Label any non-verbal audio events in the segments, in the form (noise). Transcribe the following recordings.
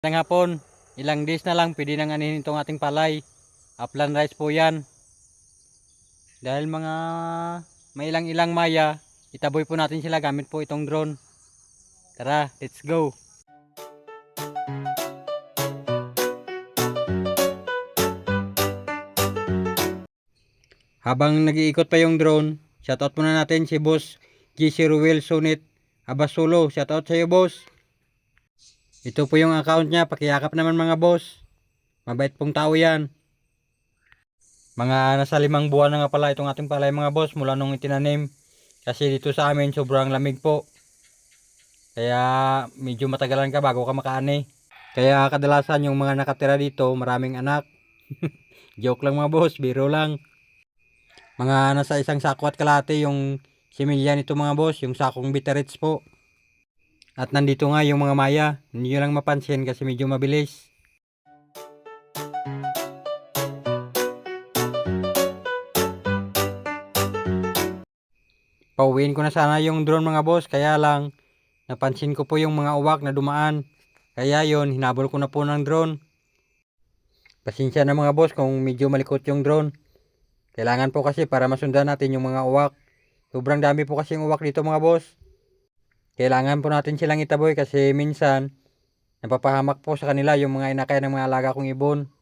Ng hapon, ilang days na lang pwede nang anihin itong ating palay. Upland rice po yan. Dahil mga may ilang-ilang maya, itaboy po natin sila gamit po itong drone. Tara, let's go! Habang nag-iikot pa yung drone, shoutout muna natin si Boss GC Ruel Sunit Abasulo. Shoutout sa iyo, boss. Ito po yung account niya. Pakiyakap naman mga boss. Mabait pong tao yan. Mga nasa limang buwan na nga pala itong ating palay mga boss mula nung itinanim. Kasi dito sa amin sobrang lamig po. Kaya medyo matagalan ka bago ka makaani. Kaya kadalasan yung mga nakatira dito maraming anak. (laughs) Joke lang mga boss, biro lang. Mga nasa isang sako at kalate yung similya nito mga boss, yung sakong bitters po. At nandito nga yung mga maya. Hindi lang mapansin kasi medyo mabilis. Pauwiin ko na sana yung drone mga boss. Kaya lang, napansin ko po yung mga uwak na dumaan. Kaya yon hinabol ko na po ng drone. Pasensya na mga boss kung medyo malikot yung drone. Kailangan po kasi para masundan natin yung mga uwak. Sobrang dami po kasi yung uwak dito mga boss. Kailangan po natin silang itaboy kasi minsan napapahamak po sa kanila yung mga inakay ng mga alaga kong ibon.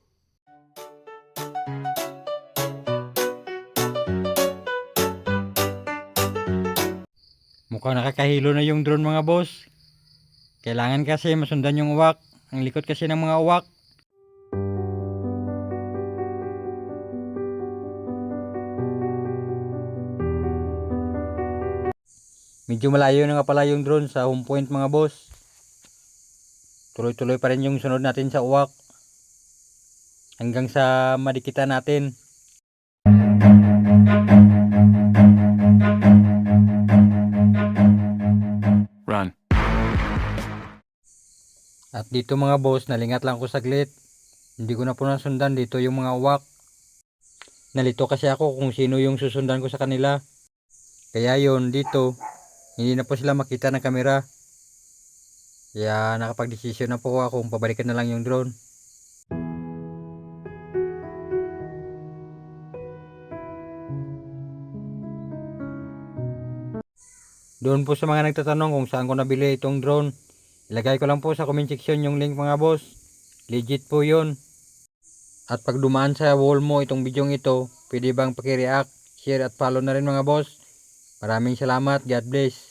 Mukhang nakakahilo na yung drone mga boss. Kailangan kasi masundan yung uwak. Ang likot kasi ng mga uwak. Medyo malayo na nga pala yung drone sa home point mga boss. Tuloy-tuloy pa rin yung sunod natin sa uwak. Hanggang sa madikitan natin. Run. At dito mga boss, nalingat lang ko saglit. Hindi ko na po nasundan dito yung mga uwak. Nalito kasi ako kung sino yung susundan ko sa kanila. Kaya yon dito, hindi na po sila makita ng kamera. Kaya nakapag-desisyon na po ako kung pabalikan na lang yung drone. Doon po sa mga nagtatanong kung saan ko nabili itong drone. Ilagay ko lang po sa comment section yung link mga boss. Legit po yun. At pag dumaan sa wall mo itong video ito, pwede bang pakireact, share at follow na rin mga boss. Maraming salamat. God bless.